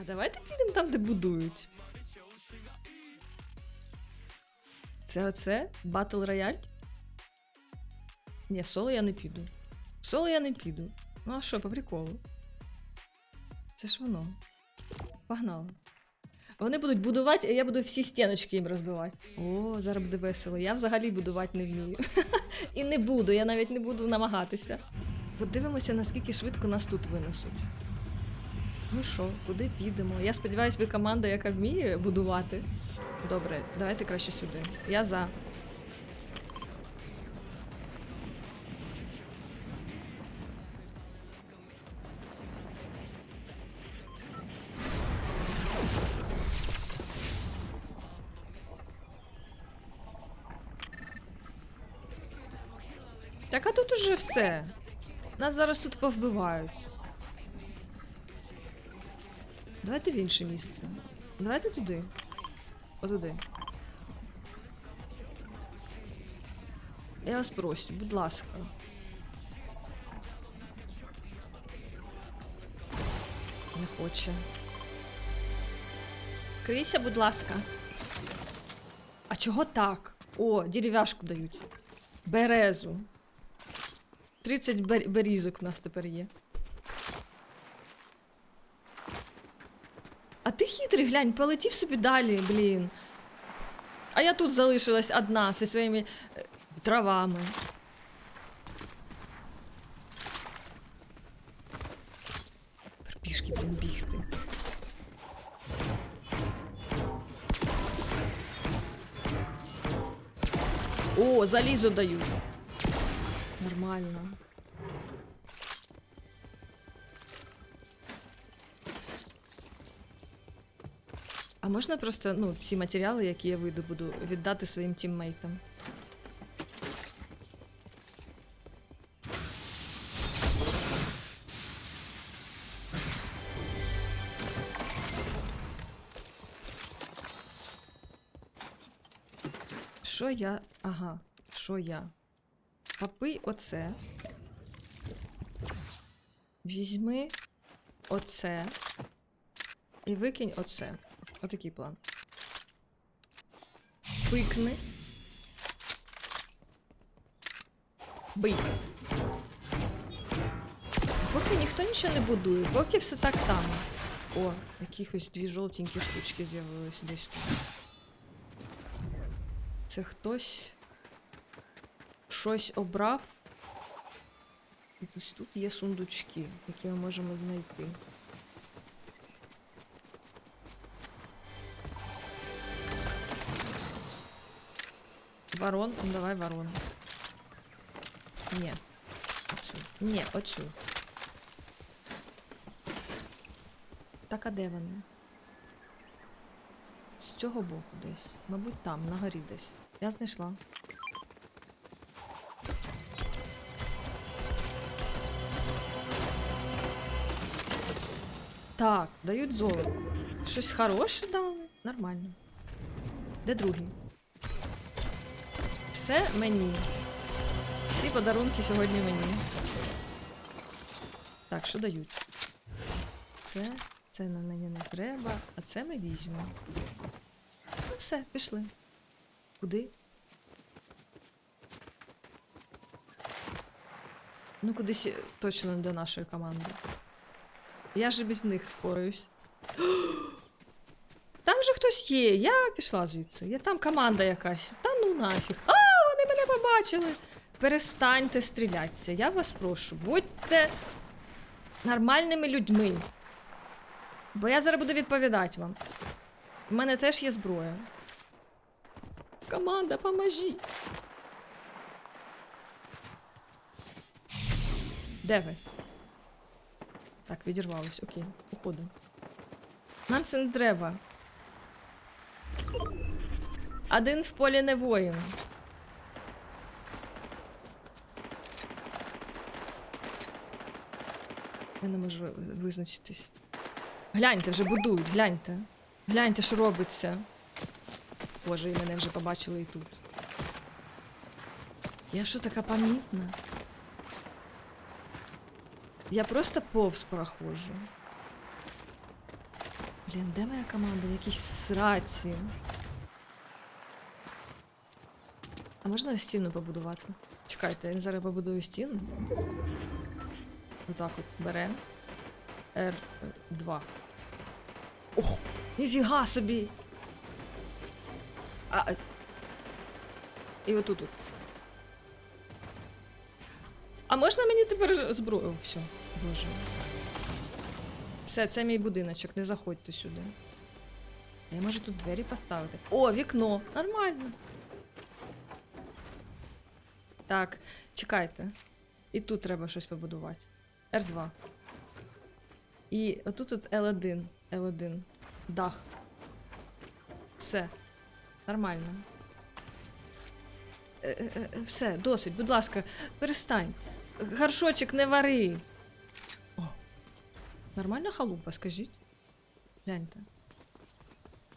А давайте підемо там, де будують. Це оце? Батл рояль? Ні, соло я не піду. Соло я не піду. Ну а що, по приколу? Це ж воно. Погнали. Вони будуть будувати, а я буду всі стіночки їм розбивати. О, зараз буде весело. Я взагалі будувати не вмію. І не буду, я навіть не буду намагатися. Подивимося, наскільки швидко нас тут винесуть. Ну що, куди підемо? Я сподіваюся, ви команда, яка вміє будувати. Добре, давайте краще сюди. Я за. Так а тут уже все. Нас зараз тут повбивають. Давайте в інше місце. Давайте туди. Отуди. Я вас прошу, будь ласка. Не хоче. Крийся, будь ласка. А чого так? О, дерев'яшку дають. Березу. 30 бер- берізок в нас тепер є. Хитрий, глянь, полетів собі далі, блін. А я тут залишилась одна зі своїми е, травами. Пішки, блін, бігти. О, залізо дають. Нормально. А можна просто ну, ці матеріали, які я видобуду, віддати своїм тіммейтам? Що я. Ага, що я? Попий оце. Візьми оце. І викинь оце. Отакий план. Пикни. Бий. Поки ніхто нічого не будує, поки все так само. О, якихось дві жовтенькі штучки з'явились десь тут. Це хтось щось обрав. І ось тут є сундучки, які ми можемо знайти. Ворон, ну давай ворон. Ні. Оцю. Ні, оцю. Так, а де вони? З цього боку десь. Мабуть, там, на горі десь. Я знайшла. Так, дають золото. Щось хороше дали? Нормально. Де другий? Все мені. Всі подарунки сьогодні мені. Так, що дають? Це, це на мені не треба, а це ми візьмемо. Ну все, пішли. Куди? Ну, кудись точно не до нашої команди. Я ж без них впораюсь. Там же хтось є. Я пішла звідси. Є там команда якась. Та ну нафіг. А, побачили. Перестаньте стрілятися. Я вас прошу. Будьте нормальними людьми. Бо я зараз буду відповідати вам. У мене теж є зброя. Команда, поможіть. Де ви? Так, відірвались. Окей, уходимо. Нам це не треба. Один в полі не воїн. Я не можу визначитись. Гляньте, вже будують, гляньте. Гляньте, що робиться. Боже, і мене вже побачили і тут. Я що така помітна? Я просто повз проходжу. Блін, де моя команда? В якійсь сраці. А можна стіну побудувати? Чекайте, я зараз побудую стіну. Отак от беремо. R2. Ох, ніфіга собі! А, а- і отут. от. А можна мені тепер зброю? О, Все, боже. Все, це мій будиночок, не заходьте сюди. Я можу тут двері поставити. О, вікно! Нормально. Так, чекайте. І тут треба щось побудувати. R2. І отут от L1. L1. Дах. Все. Нормально. Е, е, е, Все, досить, будь ласка, перестань. Гаршочок не вари. О, нормальна халупа, скажіть. Гляньте.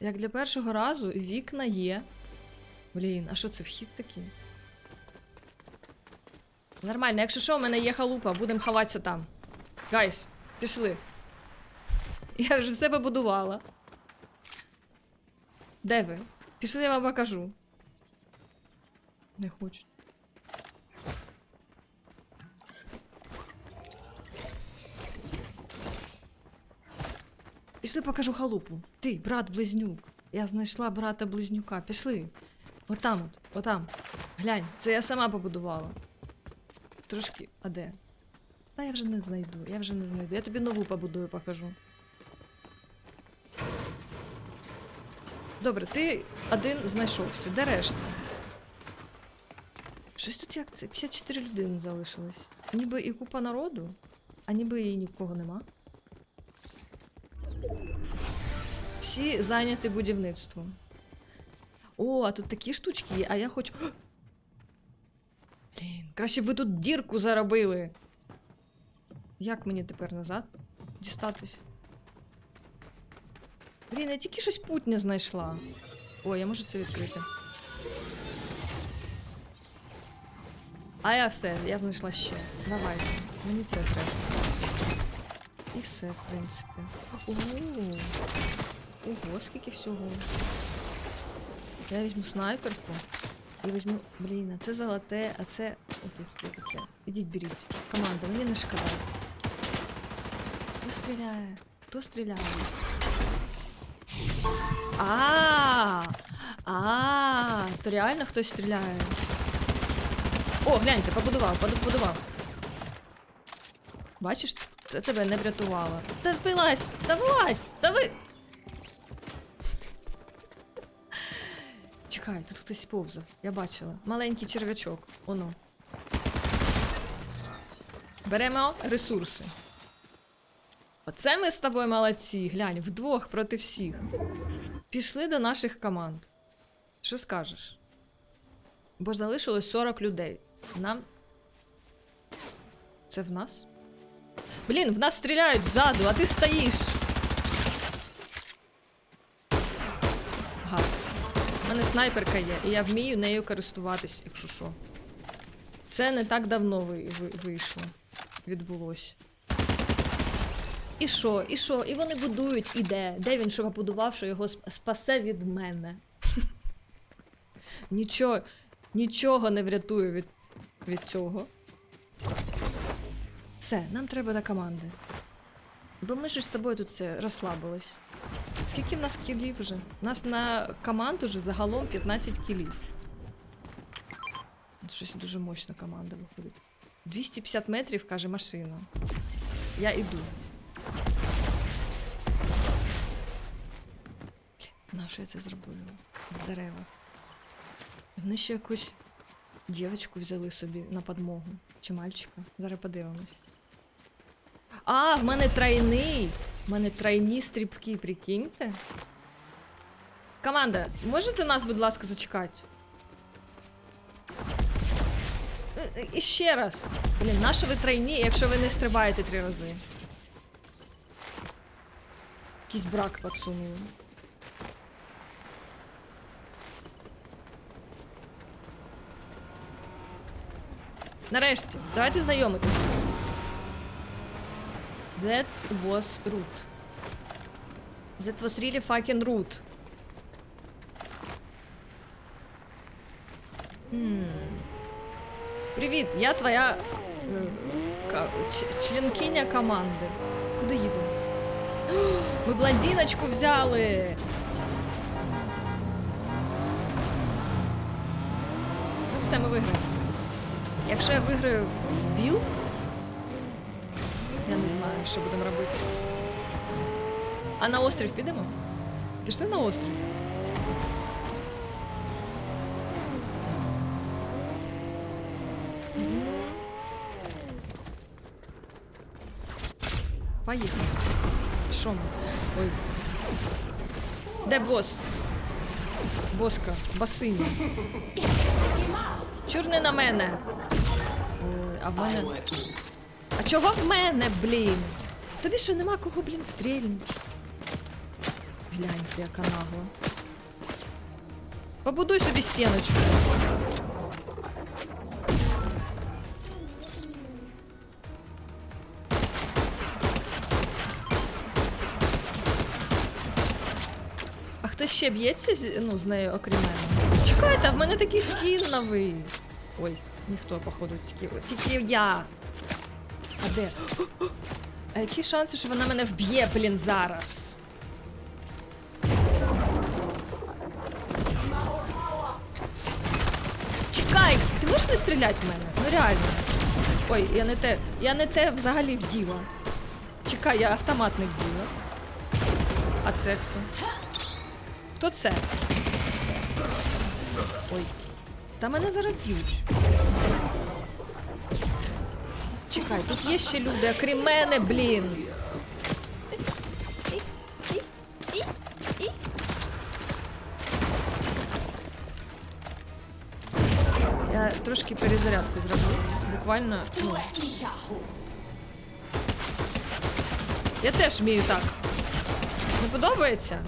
Як для першого разу вікна є. Блін, а що це вхід такий? Нормально, якщо що, у мене є халупа, будемо ховатися там. Гайс, пішли. Я вже все побудувала. Де ви? Пішли, я вам покажу. Не хочуть. Пішли покажу халупу. Ти, брат близнюк. Я знайшла брата близнюка. Пішли. Отам, от, отам. Глянь, це я сама побудувала. Трошки. А де? Та я вже не знайду, я вже не знайду. Я тобі нову побудую, покажу. Добре, ти один знайшовся. Де решта? Щось тут як це? 54 людини залишилось. Ніби і купа народу, а ніби і нікого нема. Всі зайняті будівництвом. О, а тут такі штучки є, а я хочу. Блін, краще б ви тут дірку заробили. Як мені тепер назад дістатись? Блін, я тільки щось путь не знайшла. О, я можу це відкрити. А я все, я знайшла ще. Давайте. Мені це треба. І все, в принципі. Ого. Ого, скільки всього. Я візьму снайперку. І візьму. Блін, а це золоте, а це. Отут є таке. Ідіть беріть. Команда, мені не шкода. Хто стріляє? Хто стріляє? А, а, то реально хтось стріляє. О, гляньте, побудував, побудував. Бачиш, це тебе не врятувало. Та вилазь, та вилазь, та ви. Чекай, тут хтось повзав. Я бачила. Маленький черв'ячок. Оно. Беремо ресурси. Оце ми з тобою молодці. Глянь, вдвох проти всіх. Пішли до наших команд. Що скажеш? Бо залишилось 40 людей. Нам. Це в нас? Блін, в нас стріляють ззаду, а ти стоїш. Ага. Мене снайперка є, і я вмію нею користуватись, якщо що. Це не так давно ви, ви, вийшло. Відбулось. І що, і що? І вони будують, і де? Де він що побудував, що його спасе від мене? Нічого, нічого не врятує від, від цього. Все, нам треба до команди. Бо ми ж з тобою тут це розслабились. Скільки в нас кілів вже? У нас на команду вже загалом 15 кілів. Щось дуже мощна команда виходить. 250 метрів, каже машина. Я іду. Нащо я це зробила? В деревах. Вони ще якусь дівчинку взяли собі на подмогу. Чи мальчика? Зараз подивимось. А, в мене тройний. В мене тройні стрибки, прикиньте. Команда, можете нас, будь ласка, зачекати? І раз. Блін, нащо ви тройні, якщо ви не стрибаєте три рази? Якийсь брак підсунули. Нарешті, давайте знайомитись. That was root. That was really fucking rude. М. Привіт, я твоя е, членкиня команди. Куди їдемо? Ми блондиночку взяли. Ну все, ми виграємо. Якщо я виграю в біл, я не знаю, що будемо робити. А на острів підемо? Пішли на острів. Поїхали. Що ми? Ой. Де бос? Боска, басиня. Чурни на мене. Ой, а в мене. Чого в мене, блін? Тобі що нема кого, блін, стрільнути? Гляньте, яка нагла. Побудуй собі стіночку. А хто ще б'ється з, ну, з нею окрім мене? Чекайте, в мене такий скін новий. Ой, ніхто, походу, тільки, тільки я. А де? А які шанси, що вона мене вб'є, блін, зараз? Чекай! Ти можеш не стріляти в мене? Ну реально. Ой, я не те. Я не те взагалі вділа. Чекай, я автоматник вділа. А це хто? Хто це? Ой. Та мене зараз б'ють. Чекай, тут є ще люди, окрім мене, блін. Я трошки перезарядку зроблю. Буквально, ну. Я теж вмію так. Не подобається?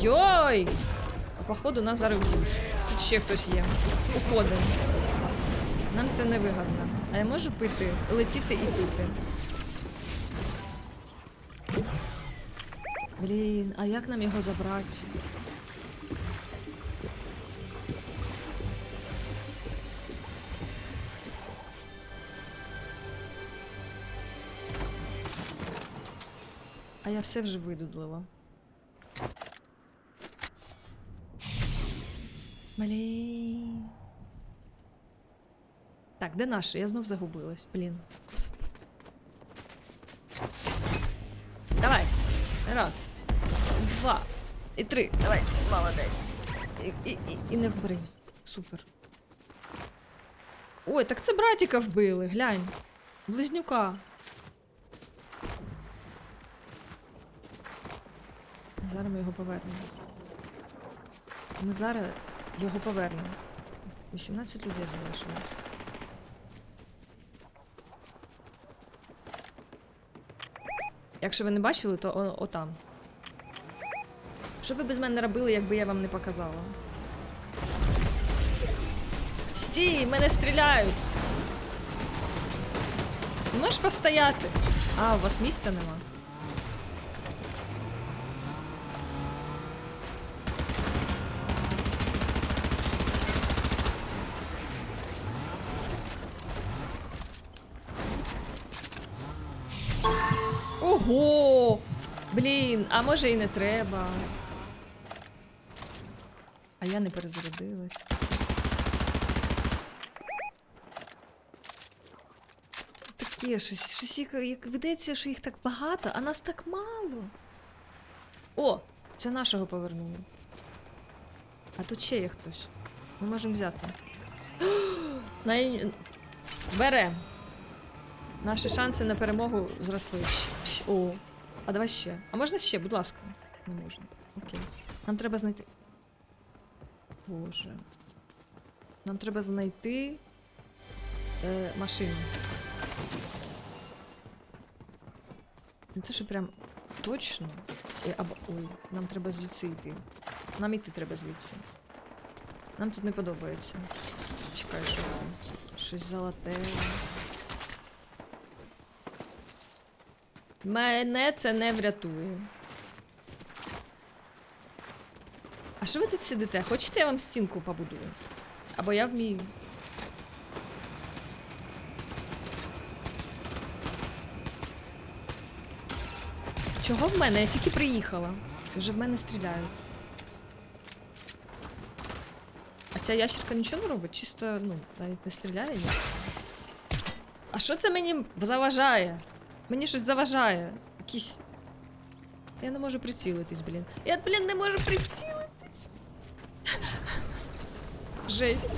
Йой! А походу нас зараз б'ють. Тут ще хтось є. Уходимо. Нам це не вигодно. А я можу пити, летіти і пити. Блін, а як нам його забрати? А я все вже видудлила. Блін. Так, де наше? Я знов загубилась. Блін. Давай. Раз. Два. І три. Давай. Молодець. І, і, і, і не вбери. Супер. Ой, так це братіка вбили, глянь. Близнюка. Зараз ми його повернемо. Ми зараз його повернемо. 18 людей залишилось. Якщо ви не бачили, то о- отам. Що ви без мене робили, якби я вам не показала? Стій, мене стріляють! Можеш постояти? А, у вас місця нема. Ого! Блін, а може і не треба. А я не перезарядилась. Таке щось, щось їх, як видається, що їх так багато, а нас так мало. О, це нашого повернули. А тут ще є хтось. Ми можемо взяти. Най... Берем. Наші шанси на перемогу зросли. О, а давай ще. А можна ще, будь ласка. Не можна. Окей. Нам треба знайти. Боже. Нам треба знайти е, машину. Не це що прям точно. Е, або... Ой, нам треба звідси йти. Нам іти треба звідси. Нам тут не подобається. Чекай, що це? Щось золоте. Мене це не врятує. А що ви тут сидите? Хочете я вам стінку побудую? Або я вмію. Чого в мене? Я тільки приїхала. Вже в мене стріляють. А ця ящерка нічого не робить? Чисто, ну, навіть не стріляє. А що це мені заважає? Мені щось заважає. Якісь. Я не можу прицілитись, блін. Я, блін, не можу прицілитись. Жесть.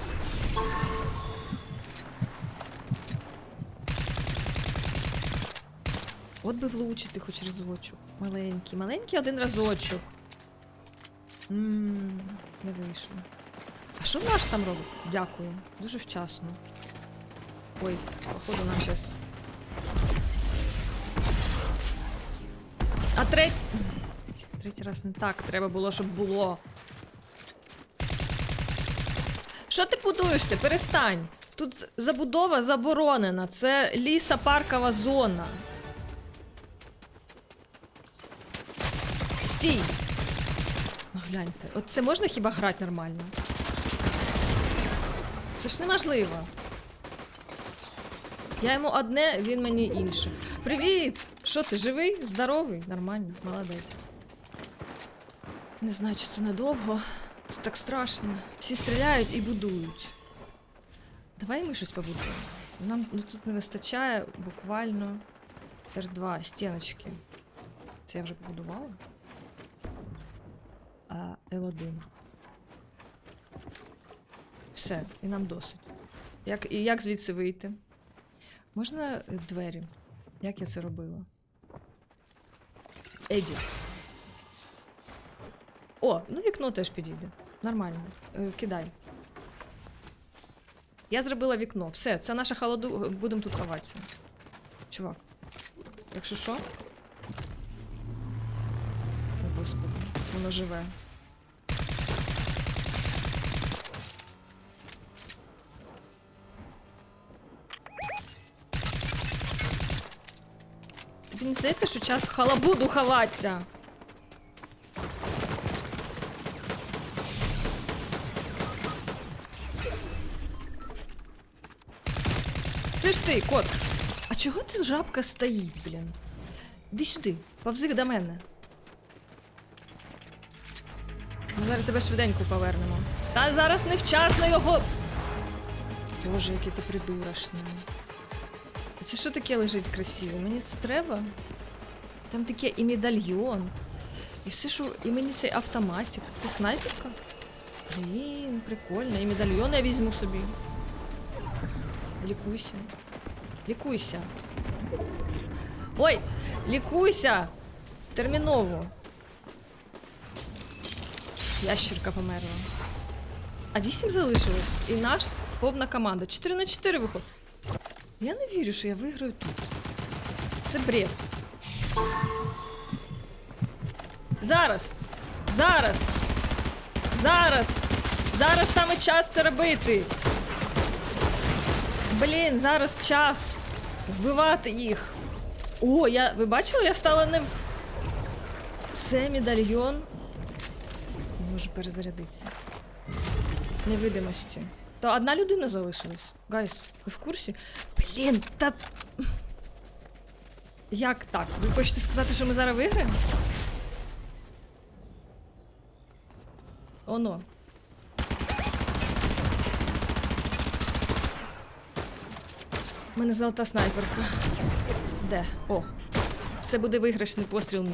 От би влучити хоч разочок. Маленький, маленький один разочок. Ммм, не вийшло. А що ваш там робить? Дякую. Дуже вчасно. Ой, походу нам зараз. А третій. Третій раз не так. Треба було, щоб було. Що ти будуєшся? Перестань. Тут забудова заборонена. Це лісопаркова зона. Стій! Ну гляньте, от це можна хіба грати нормально? Це ж неможливо. Я йому одне, він мені інше. Привіт! Що ти живий? Здоровий? Нормально, молодець. Не знаю, чи це надовго. Тут так страшно. Всі стріляють і будують. Давай ми щось побудуємо. Нам ну, тут не вистачає буквально R2 стіночки. Це я вже побудувала. А L1. Все, і нам досить. Як, і як звідси вийти? Можна е, двері? Як я це робила? Edit. О, ну вікно теж підійде. Нормально. Е, кидай. Я зробила вікно. Все, це наша холоду. Будемо тут ховатися. Чувак. Якщо що. О, господи, воно живе. Не здається, що час в халабуду ховатися. Це ж ти, кот. А чого ти жабка стоїть, блін? Іди сюди, повзи до мене. Зараз тебе швиденько повернемо. Та зараз невчасно його. Боже, який ти придурашний. Це що таке лежить красиве? Мені це треба? Там таке і медальйон. І все, що. І мені цей автоматик. Це снайперка? Блін, прикольно. І медальйон я візьму собі. Лікуйся. Лікуйся. Ой! Лікуйся! Терміново. Ящерка померла. А вісім залишилось. І наш повна команда. 4 на 4 виходить. Я не вірю, що я виграю тут. Це бред. Зараз! Зараз! Зараз! Зараз саме час це робити! Блін, зараз час вбивати їх. О, я. Ви бачили, я стала не. Це медальйон. Може перезарядитися. Невидимості. То одна людина залишилась. Гайс, ви в курсі? Блін, та. Як так? Ви хочете сказати, що ми зараз виграємо? Оно. У мене золота снайперка. Де? О. Це буде виграшний постріл.